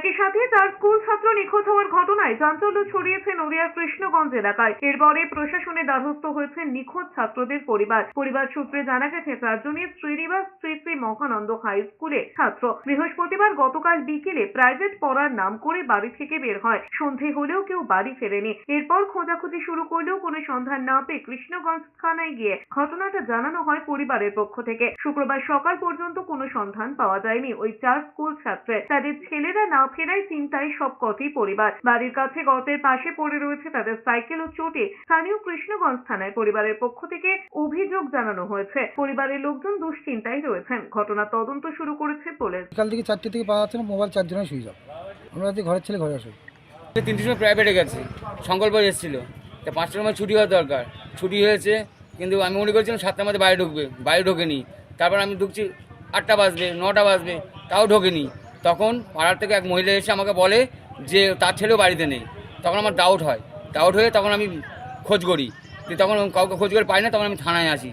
একই সাথে তার স্কুল ছাত্র নিখোঁজ হওয়ার ঘটনায় চাঞ্চল্য ছড়িয়েছে নদিয়ার কৃষ্ণগঞ্জ এলাকায়। এরপরে প্রশাসনের দ্বারস্থ হয়েছে নিখোঁজ ছাত্রদের পরিবার। পরিবার সূত্রে জানা গেছে চারজনের শ্রীনিবাস শ্রী শ্রী মহানন্দ হাই স্কুলে ছাত্র। বৃহস্পতিবার গতকাল বিকেলে প্রাইভেট পড়ার নাম করে বাড়ি থেকে বের হয়। সন্ধে হলেও কেউ বাড়ি ফেরেনি। এরপর খোঁজাখুঁজি শুরু করলেও কোনো সন্ধান না পেয়ে কৃষ্ণগঞ্জ থানায় গিয়ে ঘটনাটা জানানো হয় পরিবারের পক্ষ থেকে। শুক্রবার সকাল পর্যন্ত কোনো সন্ধান পাওয়া যায়নি ওই চার স্কুল ছাত্রের। তাদের ছেলেরা না ফেরায় চিন্তায় সব কটি পরিবার। বাড়ির কাছে গর্তের পাশে পড়ে রয়েছে তাদের সাইকেল ও চোটে। স্থানীয় কৃষ্ণগঞ্জ থানায় পরিবারের পক্ষ থেকে অভিযোগ জানানো হয়েছে। পরিবারের লোকজন দুশ্চিন্তায় রয়েছেন। ঘটনা তদন্ত শুরু করেছে পুলিশ। কাল থেকে চারটে থেকে পাওয়া যাচ্ছে না মোবাইল চারজনের সুইচ অফ আমরা রাতে ঘরের ছেলে ঘরে আসি। তিনটির সময় প্রাইভেটে গেছে। সংকল্প এসেছিল। তা পাঁচটার সময় ছুটি হওয়া দরকার। ছুটি হয়েছে কিন্তু আমি মনে করছিলাম সাতটার মধ্যে বাইরে ঢুকবে বাইরে ঢোকেনি। তারপর আমি ঢুকছি আটটা বাজবে নটা বাজবে তাও ঢোকেনি। তখন পাড়ার থেকে এক মহিলা এসে আমাকে বলে যে তার ছেলেও বাড়িতে নেই। তখন আমার ডাউট হয়। ডাউট হয়ে তখন আমি খোঁজ করি। তখন কাউকে খোঁজ করে পাই না, তখন আমি থানায় আসি।